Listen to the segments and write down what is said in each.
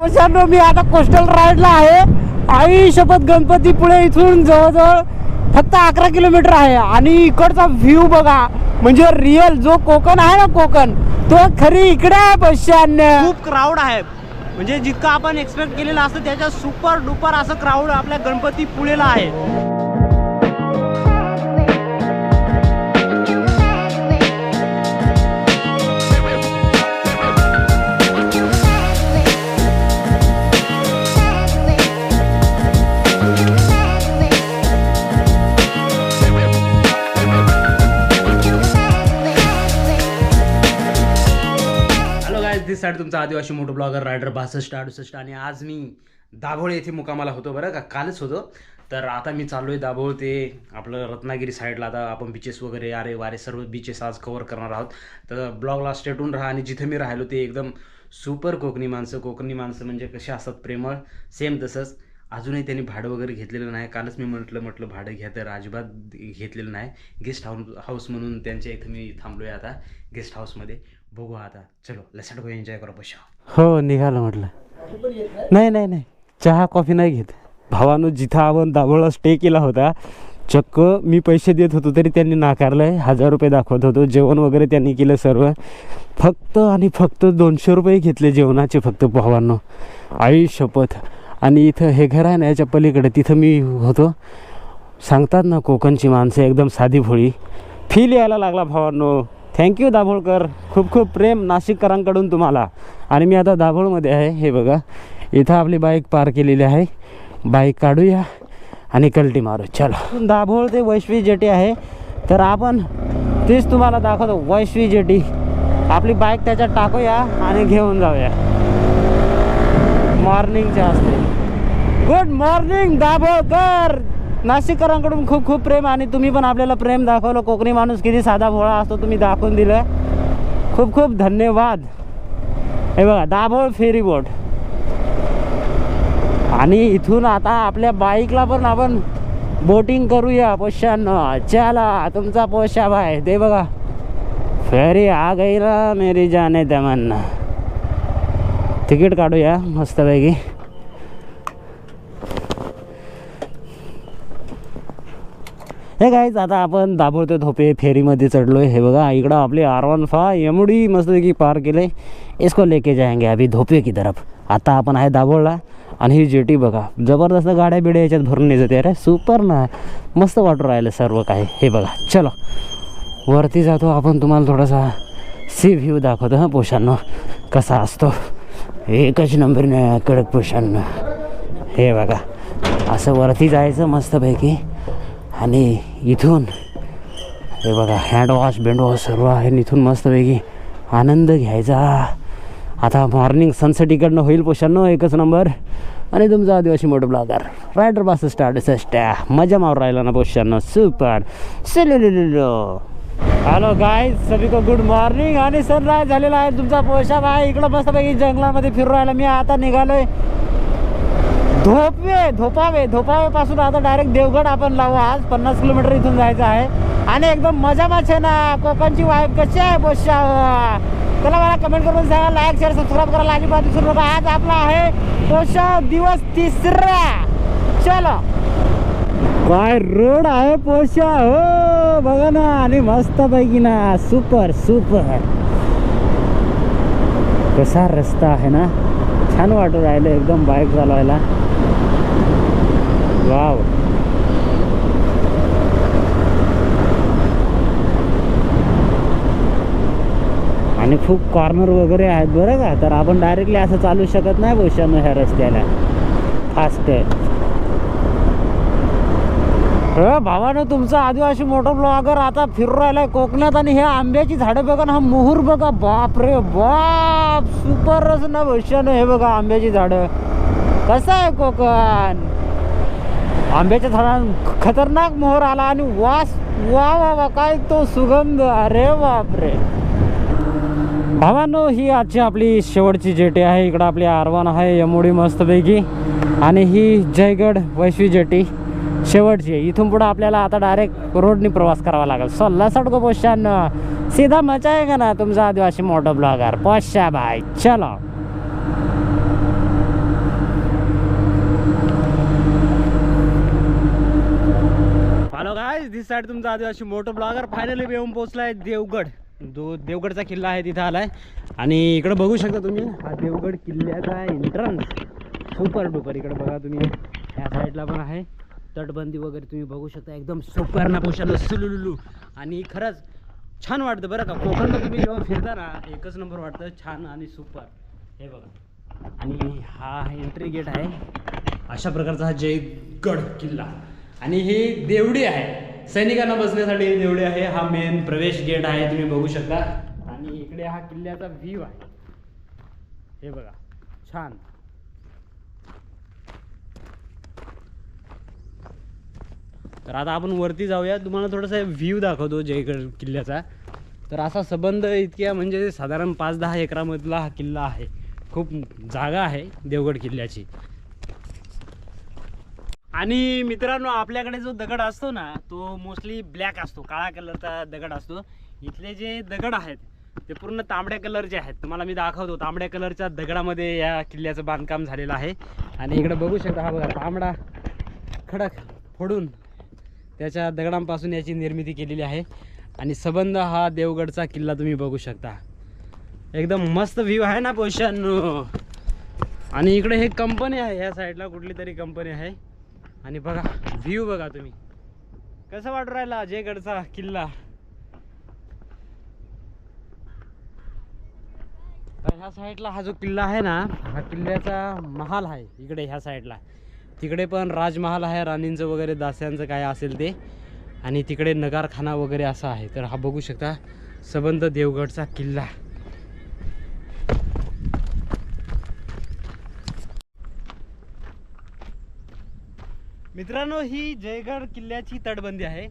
वर्षांनो मी आता कोस्टल राईडला आहे. आई शपथ गणपतीपुळे इथून जवळजवळ फक्त अकरा किलोमीटर आहे. आणि इकडचा व्ह्यू बघा. म्हणजे रिअल जो कोकण आहे ना कोकण तो खरी इकडे आहे पश्चान्य खूप क्राऊड आहे. म्हणजे जितकं आपण एक्सपेक्ट केलेलं असतं त्याच्या सुपर डुपर असं क्राऊड आपल्या गणपतीपुळेला आहे. साठ साईड तुमचा आदिवासी मोठो ब्लॉगर रायडर बासष्ट अडुसष्ट आणि आज मी दाभोळ येथे मुकामाला होतो बरं का? कालच होतो. तर आता मी चाललो आहे दाभोळ ते आपलं रत्नागिरी साईडला आता आपण बीचेस वगैरे अरे वारे सर्व बीचेस आज कवर करणार आहोत. तर ब्लॉगला स्टेटून राहा आणि जिथं मी राहिलो ते एकदम सुपर कोकणी माणसं. कोकणी माणसं म्हणजे कसे असतात प्रेमळ? सेम तसंच अजूनही त्यांनी भाडं वगैरे घेतलेलं नाही. कालच मी म्हटलं म्हटलं भाडं घ्या तर अजिबात घेतलेलं नाही. गेस्ट हाऊस हाऊस म्हणून त्यांच्या इथं मी थांबलो आहे आता गेस्ट हाऊसमध्ये बघू आता. चलो लसट गो एन्जॉय करू पशा हो निघालं म्हटलं. नाही नाही नाही. चहा कॉफी नाही घेत. भावानं जिथं आपण दाभोळा स्टे केला होता चक्क मी पैसे देत होतो तरी त्यांनी नाकारलंय. हजार रुपये दाखवत होतो. जेवण वगैरे त्यांनी केलं सर्व. फक्त आणि फक्त दोनशे रुपये घेतले जेवणाचे फक्त भावांनो. आई शपथ. आणि इथं हे घर आहे ना याच्या पलीकडे तिथं मी होतो. सांगतात ना कोकणची माणसं एकदम साधी भोळी. फील यायला लागला भावांनो. थँक्यू दाभोळकर खूप खूप प्रेम नाशिककरांकडून तुम्हाला. आणि मी आता दाभोळमध्ये आहे. हे बघा. इथं आपली बाईक पार केलेली आहे. बाईक काढूया आणि कल्टी मारू. चला. दाभोळ ते वैश्वी जेटी आहे. तर आपण तेच तुम्हाला दाखवतो. वैश्वी जेटी. आपली बाईक त्याच्यात टाकूया आणि घेऊन जाऊया. मॉर्निंगच्या असते गुड मॉर्निंग दाभोळकर! नाशिककरांकडून खूप खूप प्रेम आणि तुम्ही पण आपल्याला प्रेम दाखवलं. कोकणी माणूस किती साधा भोळा असतो तुम्ही दाखवून दिलं खूप खूप धन्यवाद. हे बघा दाभोळ फेरी बोट. आणि इथून आता आपल्या बाईकला पण आपण बोटिंग करूया. पोशानं चला तुमचा पोशा भाई ते बघा फेरी आ गईला मेरी जाने तमन्ना तिकीट काढूया मस्तपैकी. हे काहीच आता आपण दाभोळते धोपे फेरीमध्ये चढलोय. हे बघा इकडं आपले आर वन फा एमडी मस्तपैकी पार केले. इसको लेके जायंगे अभी धोपे की तरफ. आता आपण आहे दाभोळला आणि ही जेटी बघा. जबरदस्त गाड्या बिड्या याच्यात भरून येत अरे सुपर ना. मस्त वाटू राहिलं सर्व काही. हे बघा चलो. वरती जातो आपण तुम्हाला थोडासा सी व्ह्यू दाखवतो हां पोशांना. कसा असतो. एकच नंबरने कडक पोशांना. हे बघा असं वरती जायचं मस्तपैकी. आणि इथून हे बघा हँडवॉश बेंडवॉश सर्व आहे आणि इथून मस्तपैकी आनंद घ्यायचा. आता मॉर्निंग सनसेट इकडनं होईल पोशांनो एकच नंबर आणि तुमचा आदिवासी मोठं ब्लॉगर रायडर बास स्टार्ट सस्ट्या मजा मार राहिला ना पोशांनो सुपर सिलो हॅलो गाय सभी को गुड मॉर्निंग आणि सनराईज झालेला आहे तुमचा पोशाख. आहे इकडं मस्तपैकी जंगलामध्ये फिरू राहिला. मी आता निघालोय. धोपवे धोपावे धोपावे पासून आता डायरेक्ट देवगड आपण लावू. आज पन्नास किलोमीटर इथून जायचं आहे. आणि एकदम मजा माछ आहे ना कोकणची वाईफ कशी आहे पोशा त्याला मला कमेंट करून सांगा लाईक शेअर सबस्क्राईब करायला अजिबात विसरू नका. आज आपला आहे पोशा दिवस तिसरा. चलो. काय रोड आहे पोशा हो बघा ना आणि मस्त पैकी ना सुपर सुपर कसा रस्ता आहे ना छान वाटू राहिलं एकदम बाईक चालवायला वाव आणि खूप कॉर्नर वगैरे आहेत बरं का? तर आपण डायरेक्टली असं चालू शकत नाही भविष्यानं ह्या रस्त्याला. फास्ट आहे. भावानं तुमचा आदिवासी मोठा ब्लॉगर आता फिरू राहिलाय कोकणात आणि हे आंब्याची झाडं बघा ना हा मोहूर बघा बाप! रे बाप सुपरच ना भविष्यानं हे बघा आंब्याची झाडं. कसं आहे कोकण? आंब्याच्या झाडां खतरनाक मोहर आला आणि वास वा वा वा काय तो सुगंध. अरे बापरे. भावानो ही आजची आपली शेवटची जेटी आहे. इकडं आपली आरवान आहे यमुडी मस्तपैकी. आणि ही जयगड वैश्वी जेटी शेवटची. आहे इथून पुढं आपल्याला आता डायरेक्ट रोडनी प्रवास करावा लागेल. सल्ला सडको पोशान सीधा मजा आहे का ना? तुमचा आदिवासी मोठा ब्लॉगर पोशा भाई चलो. दिस साईड तुमचा आदिवासी मोठं ब्लॉगर फायनली येऊन पोहोचलाय देवगड. जो देवगडचा किल्ला आहे तिथं आलाय. आणि इकडं बघू शकता तुम्ही हा देवगड किल्ल्याचा एंट्रन्स सुपर डुपर इकडं बघा तुम्ही. ह्या साईडला पण आहे. तटबंदी वगैरे तुम्ही बघू शकता. एकदम सुपर ना पोशाला सुलुलुलू. आणि खरंच छान वाटतं बरं का. कोकणला तुम्ही जेव्हा फिरता ना एकच नंबर वाटतं. छान आणि सुपर हे बघा. आणि हा एंट्री गेट आहे. अशा प्रकारचा हा जयगड किल्ला. आणि ही देवडी आहे. सैनिकांना बसण्यासाठी ही आहे हा मेन प्रवेश गेट आहे तुम्ही बघू शकता. आणि इकडे हा किल्ल्याचा व्ह्यू आहे. हे बघा छान. तर आता आपण वरती जाऊया. तुम्हाला थोडासा व्ह्यू दाखवतो जयगड किल्ल्याचा. तर असा संबंध इतक्या म्हणजे साधारण पाच दहा एकरामधला हा किल्ला आहे. खूप जागा आहे देवगड किल्ल्याची. आणि मित्रांनो आपल्याकडे जो दगड असतो ना तो मोस्टली ब्लॅक असतो. काळा कलरचा दगड असतो. इथले जे दगड आहेत ते पूर्ण तांबड्या कलरचे आहेत तुम्हाला मी दाखवतो. तांबड्या कलरच्या दगडामध्ये या किल्ल्याचं बांधकाम झालेलं आहे. आणि इकडे बघू शकता हा बघा तांबडा खडक फोडून त्याच्या दगडांपासून याची निर्मिती केलेली आहे. आणि सबंध हा देवगडचा किल्ला तुम्ही बघू शकता. एकदम मस्त व्ह्यू आहे ना पोशन आणि इकडे हे कंपनी आहे ह्या साईडला कुठली तरी कंपनी आहे. आणि बघा व्ह्यू बघा तुम्ही. कसं वाटू राहिला जयगडचा किल्ला? तर ह्या साईडला हा जो किल्ला आहे ना हा किल्ल्याचा महाल आहे इकडे ह्या साईडला तिकडे पण राजमहाल आहे राणींचं वगैरे दास्यांचं काय असेल ते. आणि तिकडे नगारखाना वगैरे असा आहे. तर हा बघू शकता सबंध देवगडचा किल्ला. मित्रांनो ही जयगड किल्ल्याची तटबंदी आहे.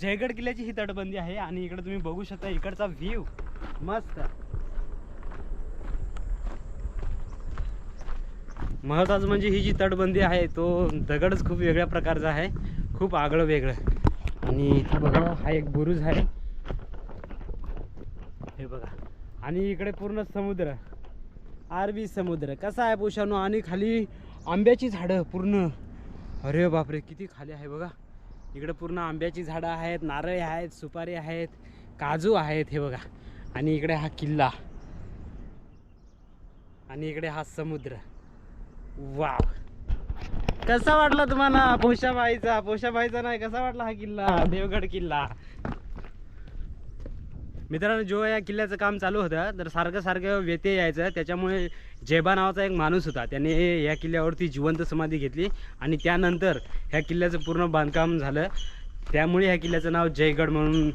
जयगड किल्ल्याची ही तटबंदी आहे आणि इकडे तुम्ही बघू शकता इकडचा व्ह्यू मस्त. महत्वाचं म्हणजे ही जी तटबंदी आहे तो दगडच खूप वेगळ्या प्रकारचा आहे. खूप आगळं वेगळं. आणि इथे बघा हा एक बुरुज आहे. हे बघा. आणि इकडे पूर्ण समुद्र. अरबी समुद्र. कसा आहे पोशानो? आणि खाली आंब्याची झाडं पूर्ण. अरे बापरे किती खाली आहे बघा. इकडे पूर्ण आंब्याची झाडं आहेत नारळे आहेत सुपारी आहेत काजू आहेत हे बघा. आणि इकडे हा किल्ला. आणि इकडे हा समुद्र. वाव. कसा वाटला तुम्हाला पोशाबाईचा? पोशाबाईचा नाही कसा वाटला हा किल्ला? देवगड किल्ला. मित्रांनो जेव्हा या किल्ल्याचं काम चालू होतं तर सारखं सारखं व्यत्यय यायचं. त्याच्यामुळे जेबा नावाचा एक माणूस होता. त्याने या किल्ल्यावरती जिवंत समाधी घेतली आणि त्यानंतर ह्या किल्ल्याचं पूर्ण बांधकाम झालं. त्यामुळे ह्या किल्ल्याचं नाव जयगड म्हणून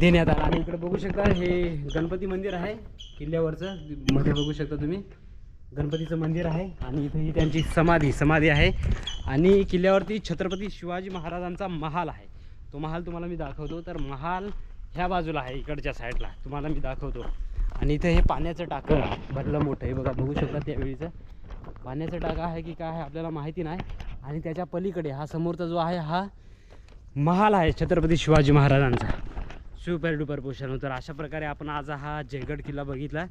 देण्यात आलं. आणि इकडे बघू शकता हे गणपती मंदिर आहे किल्ल्यावरचं. मध्ये बघू शकता तुम्ही. गणपतीचं मंदिर आहे आणि इथे ही त्यांची समाधी समाधी आहे. आणि किल्ल्यावरती छत्रपती शिवाजी महाराजांचा महाल आहे. तो महाल तुम्हाला मी दाखवतो. तर महाल ह्या बाजूला आहे इकडच्या साईडला. तुम्हाला मी दाखवतो. आणि इथे हे पाण्याचं टाकं भरलं मोठं आहे. बघा बघू शकता त्यावेळीचं. पाण्याचं टाकं आहे की काय आहे आपल्याला माहिती नाही. आणि त्याच्या पलीकडे हा समोरचा जो आहे हा महाल आहे छत्रपती शिवाजी महाराजांचा. सुपर डुपर पोषण. तर अशा प्रकारे आपण आज हा जयगड किल्ला बघितला.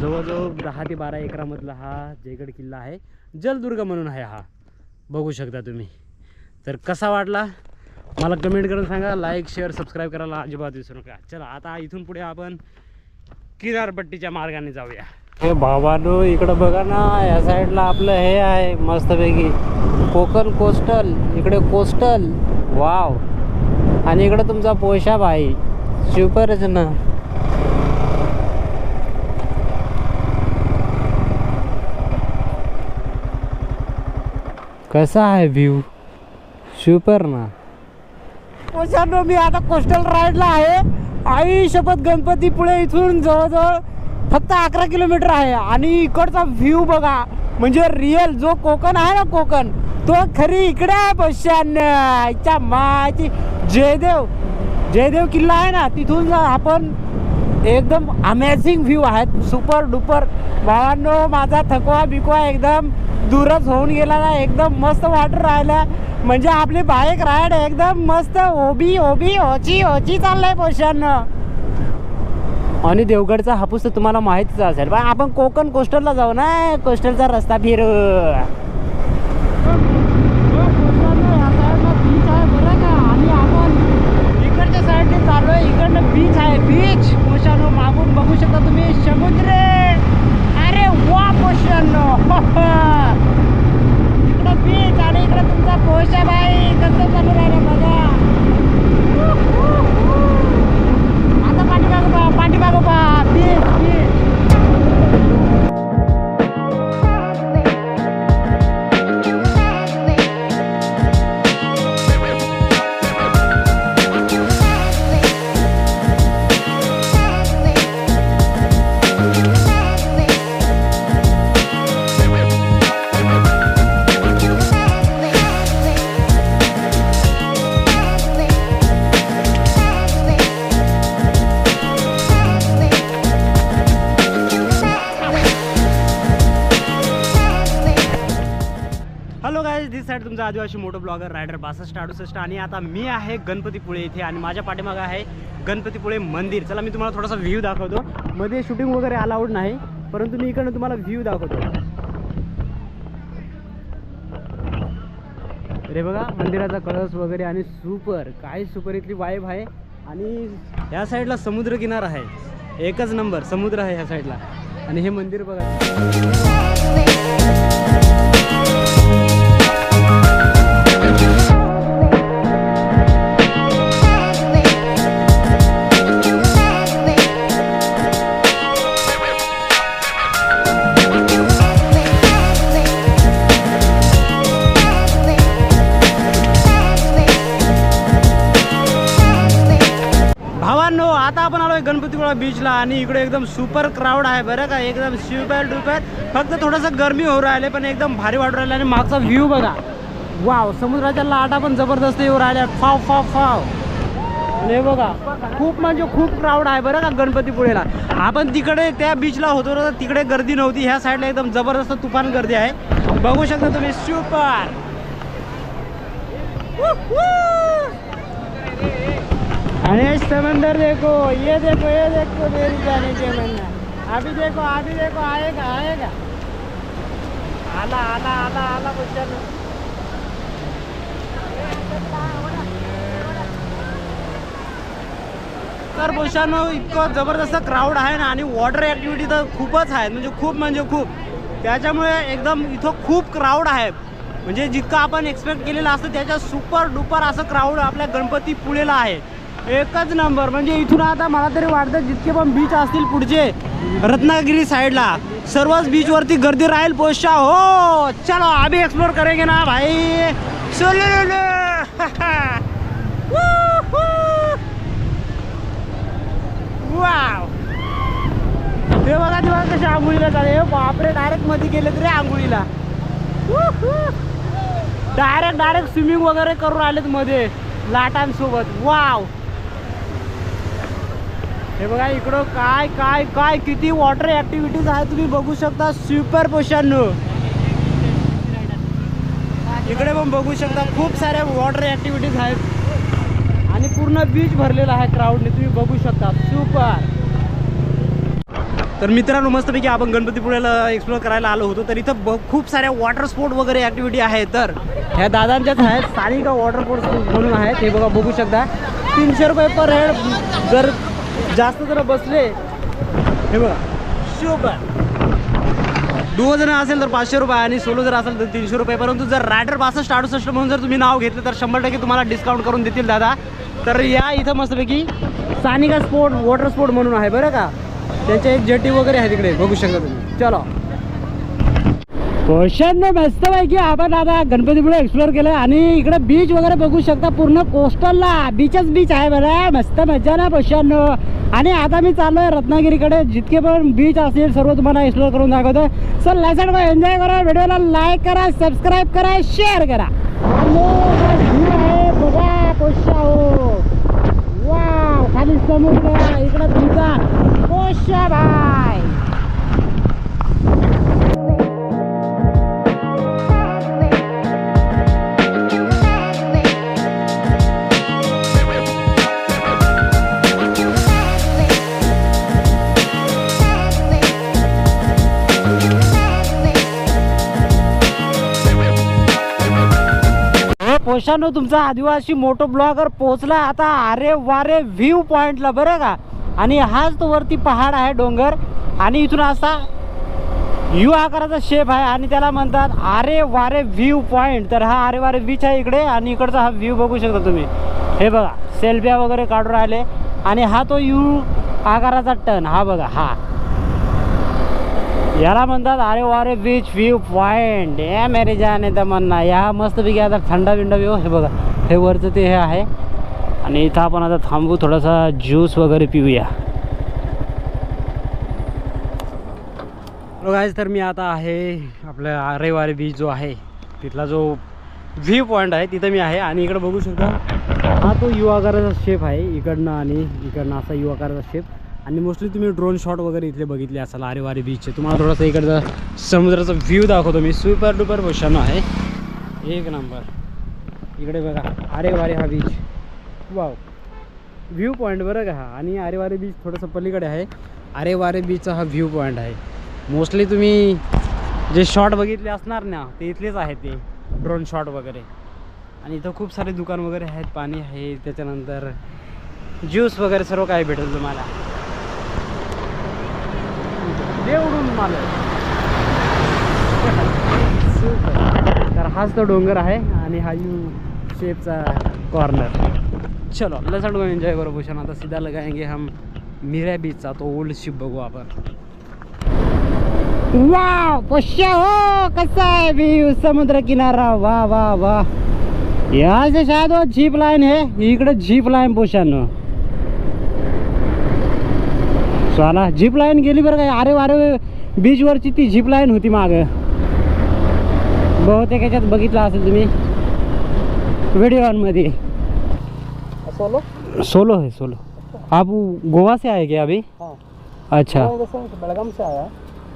जवळजवळ दहा ते बारा एकरामधला हा जयगड किल्ला आहे. जलदुर्ग म्हणून आहे हा. बघू शकता तुम्ही. तर कसा वाटला? मला कमेंट करून सांगा लाईक शेअर सबस्क्राईब करायला अजिबात विसरू नका. चला आता इथून पुढे आपण किनारपट्टीच्या मार्गाने जाऊया. हे बाबानो इकडं बघा ना या साईडला आपलं हे आहे मस्तपैकी. कोकण कोस्टल इकडे कोस्टल वाव आणि इकडे तुमचा पोशाब आहे सुपरच ना. कसा आहे व्ह्यू सुपर ना. वर्षांनो मी आता कोस्टल राईडला आहे. आई शपथ गणपतीपुळे इथून जवळजवळ फक्त अकरा किलोमीटर आहे. आणि इकडचा व्ह्यू बघा. म्हणजे रिअल जो कोकण आहे ना कोकण तो खरी इकडे आहे पश्चान्याच्या माची जयदेव जयदेव किल्ला आहे ना तिथून आपण एकदम अमेझिंग व्ह्यू आहेत. सुपर डुपर भावांनो माझा थकवा बिकवा एकदम दूरच होऊन गेला ना. एकदम मस्त वाटत राहिला म्हणजे आपली बाईक राईड एकदम मस्त ओबी ओबी ओची ओची चाललंय पोषण आणि देवगडचा हापूस तर तुम्हाला माहितीच असेल. पण आपण कोकण कोस्टलला जाऊ ना. कोस्टलचा रस्ता फिरू बीच आहे बरं का आणि आपण बीच पोशानो मागून बघू शकता तुम्ही समुद्र अरे वा पोशानो इकडं बीच आणि इकडं तुमचा बाई कसं चालू राहिलं बघा हॅलो गाईज दिस साईड तुमचा आदिवासी मोटो ब्लॉगर रायडर बासष्ट अडुसष्ट आणि आता मी आहे गणपतीपुळे इथे आणि माझ्या पाठीमागं आहे गणपतीपुळे मंदिर. चला मी तुम्हाला थोडासा व्ह्यू दाखवतो. मध्ये शूटिंग वगैरे अलाउड नाही परंतु मी इकडनं तुम्हाला व्ह्यू दाखवतो. रे बघा मंदिराचा कळस वगैरे आणि सुपर काय सुपर इथली वाईब आहे. आणि ह्या साईडला समुद्रकिनार आहे. एकच नंबर समुद्र आहे ह्या साईडला आणि हे मंदिर बघा. आलोय बीचला आणि इकडे एकदम सुपर क्राऊड आहे बरं का. एकदम शिवपॅल डुपॅल फक्त थोडंसं गरमी होऊ राहिले पण एकदम भारी वाटू राहिले. आणि मागचा व्ह्यू बघा. वाव समुद्राच्या लाटा पण जबरदस्त येऊ राहिल्या. फाव फाव फाव हे बघा खूप म्हणजे खूप क्राऊड आहे बरं का गणपतीपुळेला. आपण तिकडे त्या बीचला होतो ना तर तिकडे गर्दी नव्हती. ह्या साईडला एकदम जबरदस्त तुफान गर्दी आहे. बघू शकता तुम्ही सुपर अरे समंदर देखो ये देखो ये देखो मेरी जाने के मन्ना। अभी देखो अभी देखो आएगा आएगा। आला आला आला आला बच्चन तर बोशानो इतकं जबरदस्त क्राऊड आहे ना आणि वॉटर ॲक्टिव्हिटी तर खूपच आहेत म्हणजे खूप म्हणजे खूप. त्याच्यामुळे एकदम इथं खूप क्राऊड आहे. म्हणजे जितकं आपण एक्सपेक्ट केलेलं असतं त्याच्या सुपर डुपर असं क्राऊड आपल्या गणपती पुळेला आहे. एकच नंबर. म्हणजे इथून आता मला तरी वाटतं जितके पण बीच असतील पुढचे रत्नागिरी साईडला सर्वच बीचवरती गर्दी राहील पोस्टच्या हो चलो आम्ही एक्सप्लोर करेंगे ना भाई. सोलो वाव ते बघा ते बघा कशा आंघोळीला चालेल बापरे डायरेक्टमध्ये गेले रे आंघोळीला. डायरेक्ट डायरेक्ट स्विमिंग वगैरे करून आलेत मध्ये लाटांसोबत. वाव हे बघा इकडं काय काय काय किती वॉटर ऍक्टिव्हिटीज आहे तुम्ही बघू शकता. सुपर पोशन इकडे पण बघू शकता खूप साऱ्या वॉटर ऍक्टिव्हिटीज आहेत. आणि पूर्ण बीच भरलेला आहे क्राऊडने तुम्ही बघू शकता. सुपर तर मित्रांनो मस्तपैकी आपण गणपतीपुळ्याला एक्सप्लोर करायला आलो होतो. तर इथं ब खूप साऱ्या वॉटर स्पोर्ट वगैरे ऍक्टिव्हिटी आहेत. तर ह्या दादांच्याच आहेत स्थानिक वॉटर स्पोर्ट्स म्हणून आहेत. हे बघा बघू शकता. तीनशे रुपये पर हेड जर जास्त जर बसले. हे बघा. शोभा. दुओ जण असेल तर पाचशे रुपये आणि सोलो जर असेल तर तीनशे रुपये. परंतु जर रायडर बासष्ट अडुसष्ट म्हणून जर तुम्ही नाव घेतलं तर शंभर टक्के तुम्हाला डिस्काउंट करून देतील दादा. तर या इथं मस्तपैकी सानिका स्पोर्ट वॉटर स्पोर्ट म्हणून आहे बरं का? त्याचे एक जेटी वगैरे आहे तिकडे बघू शकता तुम्ही. चलो. क्वेश्चन मस्त पैकी आपण आता गणपतीपुळे एक्सप्लोअर केलं आणि इकडे बीच वगैरे बघू शकता पूर्ण कोस्टलला बीचच बीच आहे बरं मस्त मजा ना क्वेश्चन आणि आता मी चाललोय रत्नागिरीकडे. जितके पण बीच असतील सर्व तुम्हाला एक्सप्लोर करून दाखवतो सर लायसन एन्जॉय करा. व्हिडिओला लाईक करा सबस्क्राईब करा शेअर करा. बघा कोशा हो. खाली समुद्र. इकडं तुमचा कोशा भाई पोशानो तुमचा आदिवासी मोटो ब्लॉगर पोहोचला. आता अरे वारे व्ह्यू पॉईंटला बरं का? आणि हाच तो वरती पहाड आहे डोंगर. आणि इथून असा यू आकाराचा शेप आहे आणि त्याला म्हणतात आरे वारे व्ह्यू पॉईंट तर हा आरे वारे बीच आहे इकडे आणि इकडचा हा व्ह्यू बघू शकता तुम्ही. हे बघा सेल्फ्या वगैरे काढून राहिले. आणि हा तो यू आकाराचा टन हा बघा हा. याला म्हणतात अरे वारे बीच व्ह्यू पॉईंट ए मेरे जाने तमन्ना या मस्तपैकी आता थंडा बिंडा व्यू हे बघा हे वरचं ते हे आहे. आणि इथं आपण आता थांबू थोडासा ज्यूस वगैरे पिऊया. गाईज तर मी आता आहे आपल्या आरेवारे बीच जो आहे तिथला जो व्ह्यू पॉईंट आहे तिथं मी आहे. आणि इकडं बघू शकता हा तो युवाकाराचा शेप आहे इकडनं आणि इकडनं असा युवाकाराचा शेप आणि मोस्टली तुम्ही ड्रोन शॉट वगैरे इथले बघितले असाल. आरेवारे बीचचे तुम्हाला थोडासा इकडचा समुद्राचा व्ह्यू दाखवतो मी. सुपर डुपर पोषण आहे. एक नंबर इकडे बघा. आरेवारे हा बीच वाव व्ह्यू पॉईंट बरं का हा. आणि आरेवारे बीच थोडंसं पलीकडे आहे. आरेवारे बीचचा हा व्ह्यू पॉईंट आहे. मोस्टली तुम्ही जे शॉट बघितले असणार ना ते इथलेच आहे ते. ड्रोन शॉट वगैरे. आणि इथं खूप सारे दुकान वगैरे आहेत. पाणी आहे. त्याच्यानंतर ज्यूस वगैरे सर्व काही भेटेल तुम्हाला. देवडून उडून तर हाच तो डोंगर आहे आणि हा यू शेपचा कॉर्नर चलो लसट को एन्जॉय करो भूषण. आता सीधा लगाएंगे हम मीरा बीचचा तो ओल्ड शिप बघू आपण. वा पश्या हो कसा आहे व्ह्यू समुद्र किनारा वा वा वा यहाँ से शायद वो जीप लाइन है इकडे जीप लाईन पोशानं साला जीप लाईन गेली बरं काय अरे वारे बीचवरची ती जीप लाईन होती माग. बहुतेक याच्यात बघितलं असेल तुम्ही. व्हिडिओमध्ये सोलो सोलो है सोलो आप गोवा से आए क्या अभी? हाँ। अच्छा। बेलगाम से आया।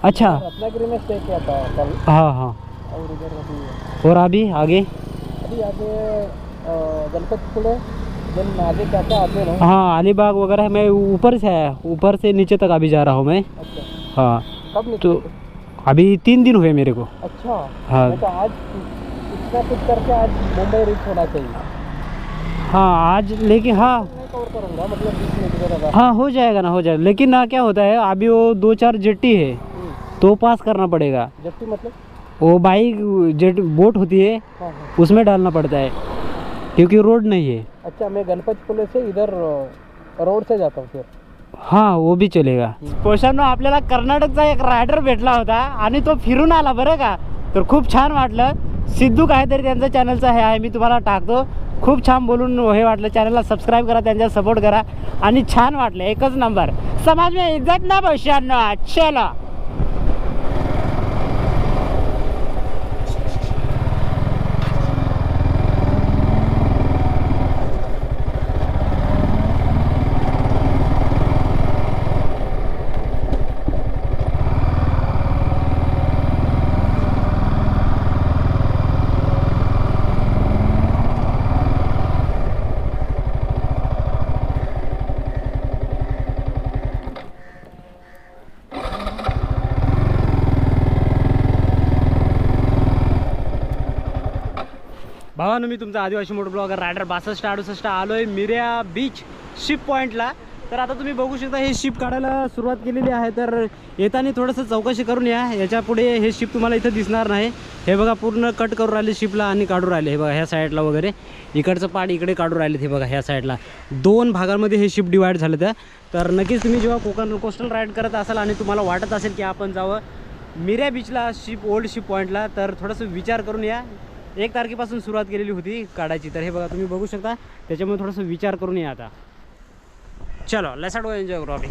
अच्छा। रत्नागिरी में स्टे किया था कल। हाँ हाँ। और इधर अभी और अभी आगे? अभी आगे अ, हाँ अलीबाग वगैरह मैं ऊपर से आया ऊपर से नीचे तक अभी जा रहा हूँ मैं। अच्छा। हाँ कब तो अभी तीन दिन हुए मेरे को। अच्छा। हाँ। तो आज इतना कुछ करके आज मुंबई रीच होना चाहिए। हाँ आज लेकिन हाँ। मतलब हाँ हो जाएगा ना हो जाएगा। लेकिन ना क्या होता है अभी वो दो चार जेट्टी है तो पास करना पड़ेगा। जबकि मतलब? वो बाइक जेट बोट होती है हाँ हाँ। उसमें डालना पड़ता है। क्योंकि रोड नहीं है। अच्छा मैं गणपतपुळे से इधर रोड से जाता हूँ फिर। हा वो बी चलेगा। पोषांनो आपल्याला कर्नाटकचा एक रायडर भेटला होता आणि तो फिरून आला बरं का? तर खूप छान वाटलं. सिद्धू काहीतरी त्यांचं चॅनलचं हे आहे मी तुम्हाला टाकतो. खूप छान बोलून हे वाटलं. चॅनलला सबस्क्राईब करा त्यांच्या सपोर्ट करा. आणि छान वाटलं एकच नंबर समाज में इज्जत ना पोषांनो चलो. मित्रांनो मी तुमचा आदिवासी मोटर ब्लॉगर रायडर बासष्ट अडुसष्ट आलो आहे मिऱ्या बीच शिप पॉईंटला तर आता तुम्ही बघू शकता हे शिप काढायला सुरुवात केलेली आहे. तर येताना थोडंसं चौकशी करून या. याच्यापुढे हे शिप तुम्हाला इथं दिसणार नाही. हे बघा पूर्ण कट करून राहिले शिपला आणि काढून राहिले. हे बघा ह्या साईडला वगैरे. इकडचं पाठ इकडे काढून राहिले हे बघा ह्या साईडला दोन भागांमध्ये हे शिप डिवाईड झालं त्या. तर नक्कीच तुम्ही जेव्हा कोकण कोस्टल राईड करत असाल आणि तुम्हाला वाटत असेल की आपण जावं मिऱ्या बीचला शिप ओल्ड शिप पॉईंटला तर थोडंसं विचार करून या. एक तारखेपासून सुरुवात केलेली होती काढायची तर हे बघा तुम्ही बघू शकता. त्याच्यामुळे थोडंसं विचार करून या आता. चलो लसाडो एन्जॉय करू आम्ही